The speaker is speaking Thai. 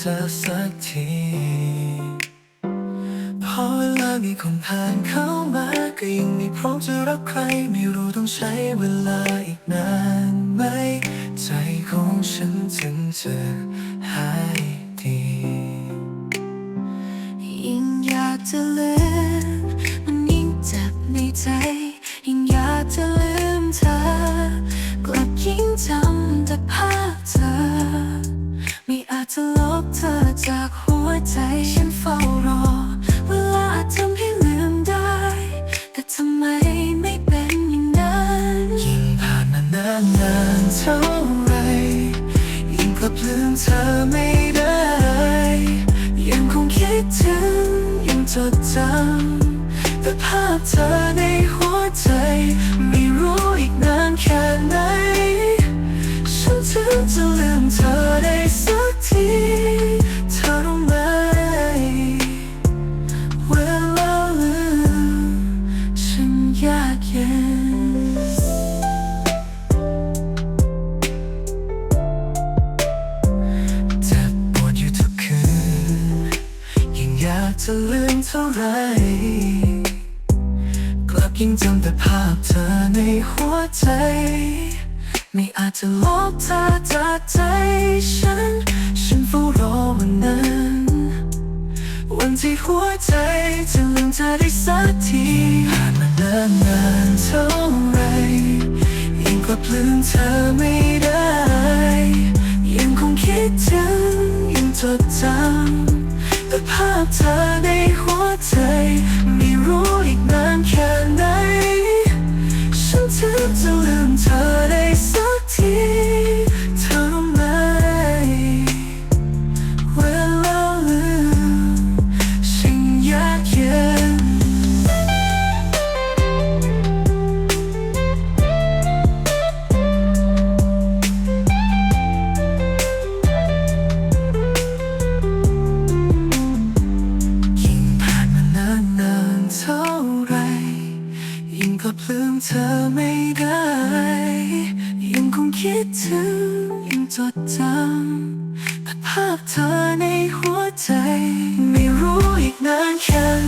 เธอสักทีพอเวลามีคนผ่านเข้ามาก็ยังไม่พร้อมจะรับใคร ไม่รู้ต้องใช้เวลาอีกนานไหม ใจของฉันถึงจะหายดียิ่งอยากจะเลืมมันยิ่งเจ็บในใจ จากหัวใจฉันเฝ้ารอ เวลาอาจทำให้ลืมได้ แต่ทำไมไม่เป็นอย่างนั้นยิ่งผ่านมานานนานเท่าไรยิ่งกลับลืมเธอไม่ได้ ยังคงคิดถึงยังจดจำแต่ภาพเธอในากจะลืมเท่าไร กลับยิ่งจำแต่ภาพเธอในหัวใจ ไม่อาจจะลบเธอจากใจฉัน ฉันเฝ้ารอวันนั้น วันที่หัวใจจะลืมเธอได้สักทีผ่านมานานนานเท่าไรยังกลับลืมเธอไม่ได้ เธอใเธอไม่ได้ ยังคงคิดถึงยังจดจำแต่ภาพเธอในหัวใจ ไม่รู้อีกนานแค่